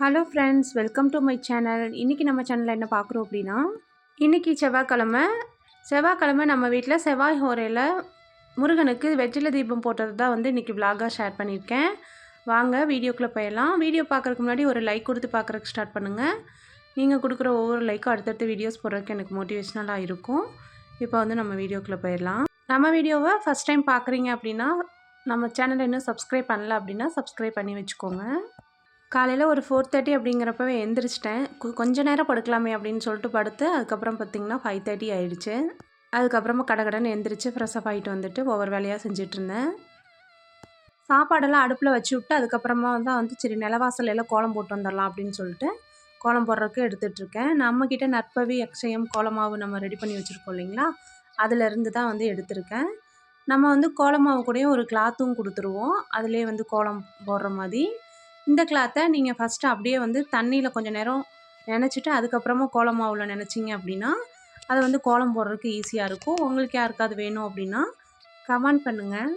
Hello friends welcome to my channel இன்றைக்கி நம்ம சேனலில் என்ன பார்க்குறோம் அப்படின்னா இன்றைக்கி செவ்வாய்க்கிழமை. செவ்வாய்க்கிழமை நம்ம வீட்டில் செவ்வாய் ஹோரையில் முருகனுக்கு வெற்றில தீபம் போட்டது தான் வந்து இன்றைக்கி விலாகாக ஷேர் பண்ணியிருக்கேன். வாங்க வீடியோக்குள்ளே போயிடலாம். வீடியோ பார்க்குறதுக்கு முன்னாடி ஒரு லைக் கொடுத்து பார்க்குறதுக்கு ஸ்டார்ட் பண்ணுங்கள் நீங்கள் கொடுக்குற ஒவ்வொரு லைக்கும் அடுத்தடுத்து வீடியோஸ் போடுறதுக்கு எனக்கு மோட்டிவேஷ்னலாக இருக்கும். இப்போ வந்து நம்ம வீடியோக்குள்ளே போயிடலாம். நம்ம வீடியோவை ஃபஸ்ட் டைம் பார்க்குறீங்க அப்படின்னா நம்ம சேனலை இன்னும் சப்ஸ்கிரைப் பண்ணல அப்படின்னா சப்ஸ்கிரைப் பண்ணி வச்சுக்கோங்க. காலையில் ஒரு ஃபோர் தேர்ட்டி அப்படிங்கிறப்பவே எந்திரிச்சிட்டேன். கொஞ்ச நேரம் படுக்கலாமே அப்படின்னு சொல்லிட்டு படுத்து அதுக்கப்புறம் பார்த்திங்கன்னா ஃபைவ் தேர்ட்டி ஆயிடுச்சு. அதுக்கப்புறமா கடகடன்னு எந்திரிச்சு ஃப்ரெஷ்ஷப் ஆகிட்டு வந்துட்டு ஒவ்வொரு வேலையாக செஞ்சிட்ருந்தேன் சாப்பாடெல்லாம் அடுப்பில் வச்சு விட்டு அதுக்கப்புறமா தான் வந்து சரி நிலவாசல்ல எல்லாம் கோலம் போட்டு வந்துடலாம் அப்படின்னு சொல்லிட்டு கோலம் போடுறதுக்கு எடுத்துகிட்ருக்கேன் நம்மக்கிட்ட நற்பவி அக்ஷயம் கோலமாவு நம்ம ரெடி பண்ணி வச்சுருக்கோம் இல்லைங்களா? அதுலேருந்து தான் வந்து எடுத்திருக்கேன். நம்ம வந்து கோலமாவு கூடயும் ஒரு கிளாத்தும் கொடுத்துருவோம். அதிலே வந்து கோலம் போடுற மாதிரி. இந்த கிளாத்தை நீங்கள் ஃபஸ்ட்டு அப்படியே வந்து தண்ணியில் கொஞ்சம் நேரம் நினச்சிட்டு அதுக்கப்புறமா கோலம் மாவில் நினச்சிங்க அப்படின்னா அது வந்து கோலம் போடுறதுக்கு ஈஸியாக இருக்கும். உங்களுக்கு யாருக்காவது வேணும் அப்படின்னா கமெண்ட் பண்ணுங்கள்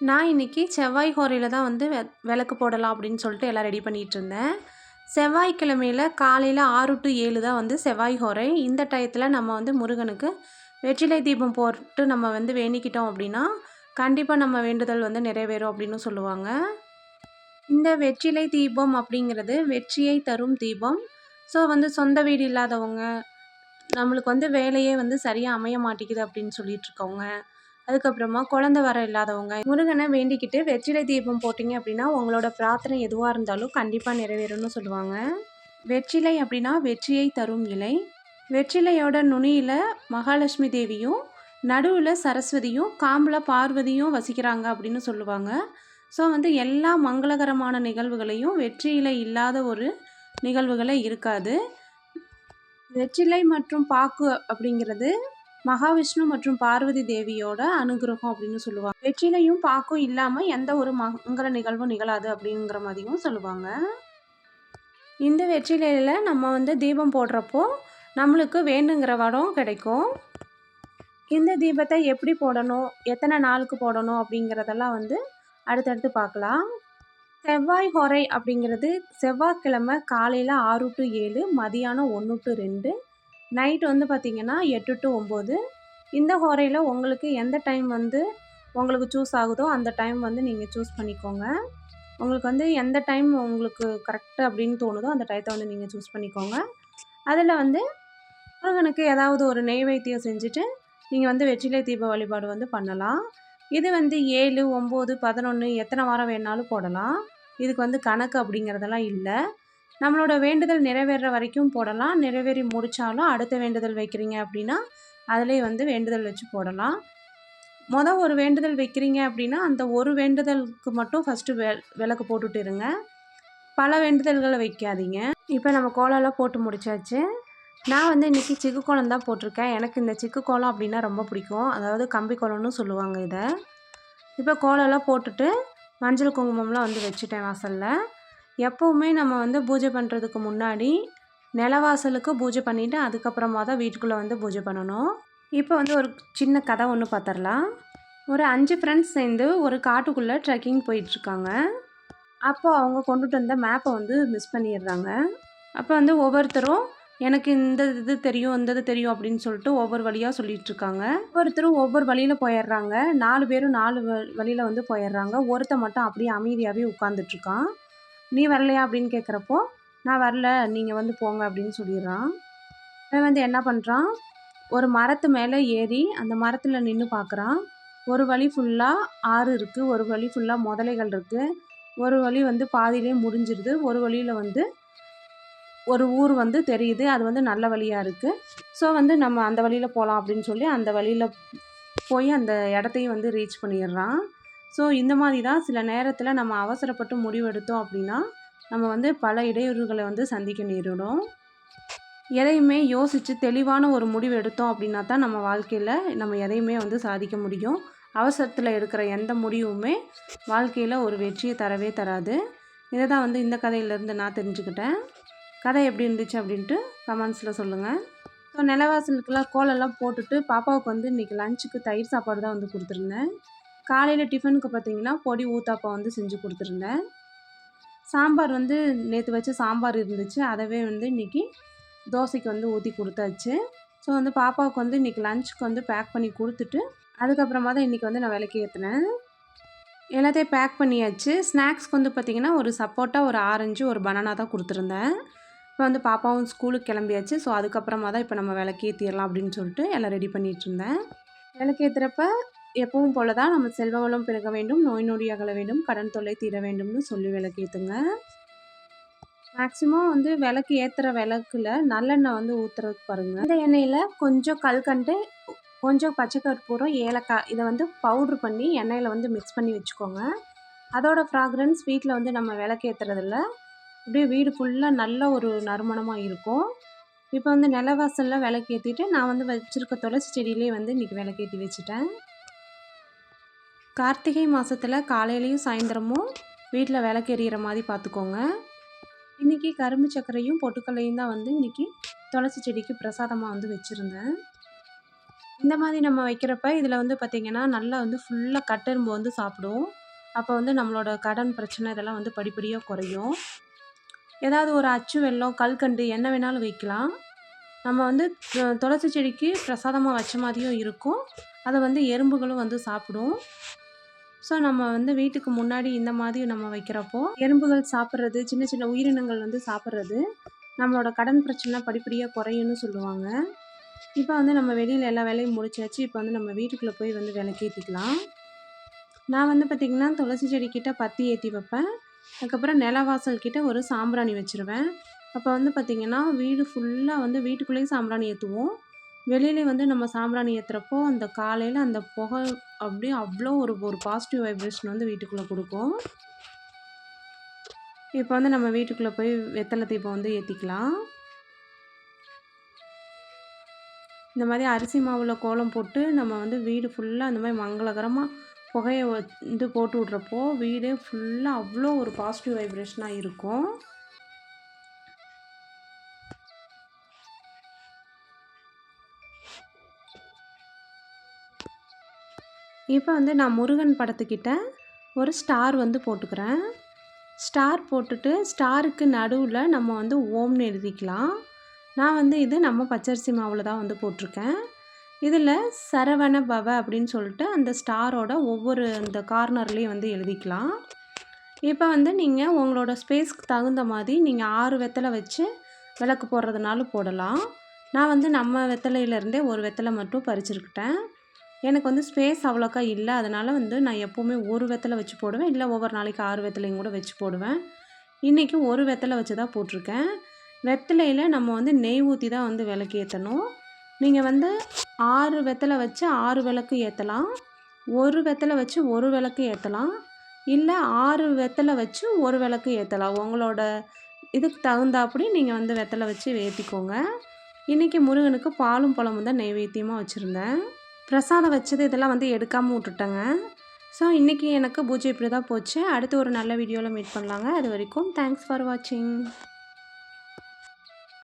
நான் இன்றைக்கி செவ்வாய் ஹோரையில் தான் வந்து வெ விளக்கு போடலாம் அப்படின்னு சொல்லிட்டு எல்லாம் ரெடி பண்ணிகிட்டு இருந்தேன். செவ்வாய்க்கிழமையில் காலையில் ஆறு டு ஏழு தான் வந்து செவ்வாய் ஹோரை. இந்த டயத்தில் நம்ம வந்து முருகனுக்கு வெற்றிலை தீபம் போட்டு நம்ம வந்து வேண்டிக்கிட்டோம் அப்படின்னா கண்டிப்பாக நம்ம வேண்டுதல் வந்து நிறைவேறும் அப்படின்னு சொல்லுவாங்க. இந்த வெற்றிலை தீபம் அப்படிங்கிறது வெற்றியை தரும் தீபம். ஸோ வந்து சொந்த வீடு இல்லாதவங்க நம்மளுக்கு வந்து வேலையே வந்து சரியாக அமைய மாட்டேங்குது அப்படின்னு சொல்லிட்டு இருக்கவங்க அதுக்கப்புறமா குழந்தை வர இல்லாதவங்க முருகனை வேண்டிக்கிட்டு வெற்றிலை தீபம் போட்டிங்க அப்படின்னா உங்களோட பிரார்த்தனை எதுவாக இருந்தாலும் கண்டிப்பாக நிறைவேறும்னு சொல்லுவாங்க. வெற்றிலை அப்படின்னா வெற்றியை தரும் இலை. வெற்றிலையோட நுனியில் மகாலட்சுமி தேவியும் நடுவில் சரஸ்வதியும் காம்பில் பார்வதியும் வசிக்கிறாங்க அப்படின்னு சொல்லுவாங்க. ஸோ வந்து எல்லா மங்களகரமான நிகழ்வுகளையும் வெற்றியில இல்லாத ஒரு நிகழ்வுகளே இருக்காது. வெற்றிலை மற்றும் பாக்கு அப்படிங்கிறது மகாவிஷ்ணு மற்றும் பார்வதி தேவியோட அனுகிரகம் அப்படின்னு சொல்லுவாங்க. வெற்றிலையும் பாக்கும் இல்லாமல் எந்த ஒரு மங்கள நிகழ்வும் நிகழாது அப்படிங்கிற மாதிரியும் சொல்லுவாங்க. இந்த வெற்றிலையில் நம்ம வந்து தீபம் போடுறப்போ நம்மளுக்கு வேணுங்கிற வடம் கிடைக்கும். இந்த தீபத்தை எப்படி போடணும்? எத்தனை நாளுக்கு போடணும் அப்படிங்கிறதெல்லாம் வந்து அடுத்தடுத்து பார்க்கலாம். செவ்வாய் ஹொரை அப்படிங்கிறது செவ்வாய்க்கிழமை காலையில் ஆறு டு ஏழு மதியானம் ஒன்று டு ரெண்டு நைட் வந்து பார்த்திங்கன்னா எட்டு டு ஒம்பது. இந்த ஹோரையில் உங்களுக்கு எந்த டைம் வந்து உங்களுக்கு சூஸ் ஆகுதோ அந்த டைம் வந்து நீங்கள் சூஸ் பண்ணிக்கோங்க. உங்களுக்கு வந்து எந்த டைம் உங்களுக்கு கரெக்டு அப்படின்னு தோணுதோ அந்த டயத்தை வந்து நீங்கள் சூஸ் பண்ணிக்கோங்க. அதில் வந்து முருகனுக்கு ஏதாவது ஒரு நெய்வேத்தியம் செஞ்சுட்டு நீங்கள் வந்து வெற்றிலை தீப வழிபாடு வந்து பண்ணலாம். இது வந்து ஏழு ஒம்பது பதினொன்று எத்தனை வாரம் வேணாலும் போடலாம். இதுக்கு வந்து கணக்கு அப்படிங்கிறதெல்லாம் இல்லை. நம்மளோட வேண்டுதல் நிறைவேற வரைக்கும் போடலாம். நிறைவேறி முடித்தாலும் அடுத்த வேண்டுதல் வைக்கிறீங்க அப்படின்னா அதிலே வந்து வேண்டுதல் வச்சு போடலாம். மொதல் ஒரு வேண்டுதல் வைக்கிறீங்க அப்படின்னா அந்த ஒரு வேண்டுதலுக்கு மட்டும் ஃபஸ்ட்டு வெ விளக்கு போட்டுட்டு இருங்க. பல வேண்டுதல்களை வைக்காதீங்க. இப்போ நம்ம கோலம்லாம் போட்டு முடிச்சாச்சு. நான் வந்து இன்றைக்கி சிக்கு கோலம் தான் போட்டிருக்கேன். எனக்கு இந்த சிக்கு கோலம் அப்படின்னா ரொம்ப பிடிக்கும். அதாவது கம்பி கோலம்னு சொல்லுவாங்க இதை. இப்போ கோலம்லாம் போட்டுட்டு மஞ்சள் குங்குமம்லாம் வந்து வச்சுட்டேன் வாசலில். எப்போவுமே நம்ம வந்து பூஜை பண்ணுறதுக்கு முன்னாடி நிலவாசலுக்கு பூஜை பண்ணிவிட்டு அதுக்கப்புறமா தான் வீட்டுக்குள்ளே வந்து பூஜை பண்ணணும். இப்போ வந்து ஒரு சின்ன கதை ஒன்று பார்த்துடலாம் ஒரு அஞ்சு ஃப்ரெண்ட்ஸ் சேர்ந்து ஒரு காட்டுக்குள்ளே ட்ரெக்கிங் போயிட்டுருக்காங்க. அப்போ அவங்க கொண்டுட்டு வந்த மேப்பை வந்து மிஸ் பண்ணிடுறாங்க. அப்போ வந்து ஒவ்வொருத்தரும் எனக்கு இந்த இது தெரியும் இந்த இது தெரியும் அப்படின்னு சொல்லிட்டு ஒவ்வொரு வழியாக சொல்லிட்டு இருக்காங்க ஒவ்வொருத்தரும் ஒவ்வொரு வழியில் போயிடுறாங்க. நாலு பேரும் நாலு வழியில் வந்து போயிடுறாங்க. ஒருத்தன் மட்டும் அப்படியே அமைதியாகவே உட்காந்துட்ருக்கான் நீ வரலையா? அப்படின்னு கேட்குறப்போ நான் வரல. நீங்கள் வந்து போங்க அப்படின்னு சொல்லிடுறான். அவன் வந்து என்ன பண்ணுறான் ஒரு மரத்து மேலே ஏறி அந்த மரத்தில் நின்று பார்க்குறான் ஒரு வழி ஃபுல்லாக ஆறு இருக்குது ஒரு வழி ஃபுல்லாக முதலைகள் இருக்குது ஒரு வழி வந்து பாதியிலே முடிஞ்சிருது. ஒரு வழியில் வந்து ஒரு ஊர் வந்து தெரியுது அது வந்து நல்ல வழியாக இருக்குது ஸோ வந்து நம்ம அந்த வழியில் போகலாம் அப்படின்னு சொல்லி அந்த வழியில் போய் அந்த இடத்தையும் வந்து ரீச் பண்ணிடுறான். ஸோ இந்த மாதிரி தான் சில நேரத்தில் நம்ம அவசரப்பட்டு முடிவெடுத்தோம் அப்படின்னா நம்ம வந்து பல இடையூறுகளை வந்து சந்திக்க நேரிடும். எதையுமே யோசித்து தெளிவான ஒரு முடிவு எடுத்தோம் அப்படின்னா தான் நம்ம வாழ்க்கையில் நம்ம எதையுமே வந்து சாதிக்க முடியும். அவசரத்தில் எடுக்கிற எந்த முடிவுமே வாழ்க்கையில் ஒரு வெற்றியை தரவே தராது. இதை தான் வந்து இந்த கதையிலேருந்து நான் தெரிஞ்சுக்கிட்டேன். கதை எப்படி இருந்துச்சு அப்படின்ட்டு கமெண்ட்ஸில் சொல்லுங்கள் ஸோ நிலவாசலுக்கெல்லாம் கோலெல்லாம் போட்டுட்டு பாப்பாவுக்கு வந்து இன்றைக்கி லஞ்சுக்கு தயிர் சாப்பாடு தான் வந்து கொடுத்துருந்தேன். காலையில் டிஃபனுக்கு பார்த்தீங்கன்னா பொடி ஊத்தாப்பா வந்து செஞ்சு கொடுத்துருந்தேன். சாம்பார் வந்து நேற்று வச்ச சாம்பார் இருந்துச்சு. அதவே வந்து இன்றைக்கி தோசைக்கு வந்து ஊற்றி கொடுத்தாச்சு. ஸோ வந்து பாப்பாவுக்கு வந்து இன்றைக்கி லஞ்சுக்கு வந்து பேக் பண்ணி கொடுத்துட்டு அதுக்கப்புறமா தான் இன்றைக்கி வந்து நான் விலைக்கு ஏற்றினேன் எல்லாத்தையும் பேக் பண்ணியாச்சு. ஸ்நாக்ஸ்க்கு வந்து பார்த்திங்கன்னா ஒரு சப்போட்டா ஒரு ஆரஞ்சு ஒரு பனானா தான் கொடுத்துருந்தேன். இப்போ வந்து பாப்பாவும் ஸ்கூலுக்கு கிளம்பியாச்சு. ஸோ அதுக்கப்புறமா தான் இப்போ நம்ம விளக்கேற்றிடலாம் அப்படின்னு சொல்லிட்டு எல்லாம் ரெடி பண்ணிகிட்டு இருந்தேன். விளக்கேற்றுறப்ப எப்பவும் போல தான் நம்ம செல்வ வளம் வேண்டும் நோய் நொடி அகல வேண்டும் கடன் தொல்லை தீர வேண்டும்னு சொல்லி விளக்கேற்றுங்க மேக்ஸிமம் வந்து விளக்கு ஏற்றுற விளக்கில் நல்லெண்ணெய் வந்து ஊற்றுறதுக்கு பாருங்கள் இந்த எண்ணெயில் கொஞ்சம் கல்கண்டு கொஞ்சம் பச்சை கற்பூரம் ஏலக்காய் இதை வந்து பவுட்ரு பண்ணி எண்ணெயில் வந்து மிக்ஸ் பண்ணி வச்சுக்கோங்க. அதோட ஃப்ராக்ரன்ஸ் வீட்டில் வந்து நம்ம விளக்கேற்றுறதில்ல அப்படியே வீடு ஃபுல்லாக நல்ல ஒரு நறுமணமாக இருக்கும். இப்போ வந்து நிலவாசலில் விளக்கேற்றிட்டு நான் வந்து வச்சுருக்க துளசி செடியிலே வந்து இன்றைக்கி விளக்கேற்றி வச்சுட்டேன். கார்த்திகை மாதத்தில் காலையிலையும் சாயந்தரமும் வீட்டில் விளக்கெறிகிற மாதிரி பார்த்துக்கோங்க இன்றைக்கி கரும்பு சர்க்கரையும் பொட்டுக்கல்லையும் தான் வந்து இன்றைக்கி துளசி செடிக்கு பிரசாதமாக வந்து வச்சுருந்தேன். இந்த மாதிரி நம்ம வைக்கிறப்ப இதில் வந்து பார்த்திங்கன்னா நல்லா வந்து ஃபுல்லாக கட்டெரும்பு வந்து சாப்பிடும். அப்போ வந்து நம்மளோட கடன் பிரச்சனை இதெல்லாம் வந்து படிப்படியாக குறையும். ஏதாவது ஒரு அச்சு வெல்லம் கல்கண்டு என்ன வேணாலும் வைக்கலாம். நம்ம வந்து துளசி செடிக்கு பிரசாதமாக வச்ச மாதிரியும் இருக்கும். அதை வந்து எறும்புகளும் வந்து சாப்பிடும். ஸோ நம்ம வந்து வீட்டுக்கு முன்னாடி இந்த மாதிரி நம்ம வைக்கிறப்போ எறும்புகள் சாப்பிட்றது சின்ன சின்ன உயிரினங்கள் வந்து சாப்பிட்றது நம்மளோட கடன் பிரச்சனை படிப்படியாக குறையும்னு சொல்லுவாங்க. இப்போ வந்து நம்ம வெளியில் எல்லா வேலையும் முடிச்சாச்சு இப்போ வந்து நம்ம வீட்டுக்குள்ளே போய் வந்து விளக்கேற்றிக்கலாம் நான் வந்து பார்த்திங்கன்னா துளசி செடிக்கிட்ட பற்றி ஏற்றி வைப்பேன். அதுக்கப்புறம் நிலவாசல் கிட்டே ஒரு சாம்பிராணி வச்சுருவேன். அப்போ வந்து பார்த்திங்கன்னா வீடு ஃபுல்லாக வந்து வீட்டுக்குள்ளேயும் சாம்பிராணி ஏற்றுவோம் வெளியிலே வந்து நம்ம சாம்பிராணி ஏற்றுறப்போ அந்த காலையில் அந்த புகை அப்படியே அவ்வளோ ஒரு ஒரு பாசிட்டிவ் வைப்ரேஷன் வந்து வீட்டுக்குள்ளே கொடுக்கும். இப்போ வந்து நம்ம வீட்டுக்குள்ளே போய் வெத்தலை தீபம் வந்து ஏற்றிக்கலாம் இந்த மாதிரி அரிசி மாவில் கோலம் போட்டு நம்ம வந்து வீடு ஃபுல்லாக அந்த மாதிரி மங்களகரமாக புகையை வந்து போட்டு விட்றப்போ வீடே ஃபுல்லாக அவ்வளோ ஒரு பாசிட்டிவ் வைப்ரேஷனாக இருக்கும். இப்போ வந்து நான் முருகன் படத்துக்கிட்ட ஒரு ஸ்டார் வந்து போட்டுக்கிறேன். ஸ்டார் போட்டுட்டு ஸ்டாருக்கு நடுவில் நம்ம வந்து ஓம்னு எழுதிக்கலாம். நான் வந்து இது நம்ம பச்சரிசி மாவில் தான் வந்து போட்டிருக்கேன். இதில் சரவண பவ அப்படின்னு சொல்லிட்டு அந்த ஸ்டாரோட ஒவ்வொரு அந்த கார்னர்லேயும் வந்து எழுதிக்கலாம். இப்போ வந்து நீங்கள் உங்களோட ஸ்பேஸ்க்கு தகுந்த மாதிரி நீங்கள் ஆறு வெத்தலை வச்சு விளக்கு போடுறதுனாலும் போடலாம். நான் வந்து நம்ம வெத்தலையிலேருந்தே ஒரு வெத்தலை மட்டும் பறிச்சிருக்கிட்டேன். எனக்கு வந்து ஸ்பேஸ் அவ்வளோக்கா இல்லை. அதனால் வந்து நான் எப்போவுமே ஒரு வெத்தலை வச்சு போடுவேன். இல்லை ஒவ்வொரு நாளைக்கு ஆறு வெத்தலையும் கூட வச்சு போடுவேன். இன்றைக்கி ஒரு வெத்தலை வச்சு தான் போட்டிருக்கேன். வெத்தலையில் நம்ம வந்து நெய் ஊற்றி தான் வந்து விளக்கேற்றணும். நீங்கள் வந்து ஆறு வெத்தலை வச்சு ஆறு விளக்கு ஏற்றலாம் ஒரு வெத்தலை வச்சு ஒரு விளக்கு ஏற்றலாம் இல்லை ஆறு வெத்தலை வச்சு ஒரு விளக்கு ஏற்றலாம் உங்களோட இதுக்கு தகுந்தாப்படி நீங்கள் வந்து வெத்தலை வச்சு ஏற்றிக்கோங்க இன்றைக்கி முருகனுக்கு பாலும் பழமும் தான் நைவேத்தியமாக வச்சுருந்தேன். பிரசாதம் வச்சது இதெல்லாம் வந்து எடுக்காமல் விட்டுட்டேங்க. ஸோ இன்றைக்கி எனக்கு பூஜை இப்படி தான் போச்சு. அடுத்து ஒரு நல்ல வீடியோவில் மீட் பண்ணலாங்க. அது வரைக்கும் தேங்க்ஸ் ஃபார் வாட்சிங்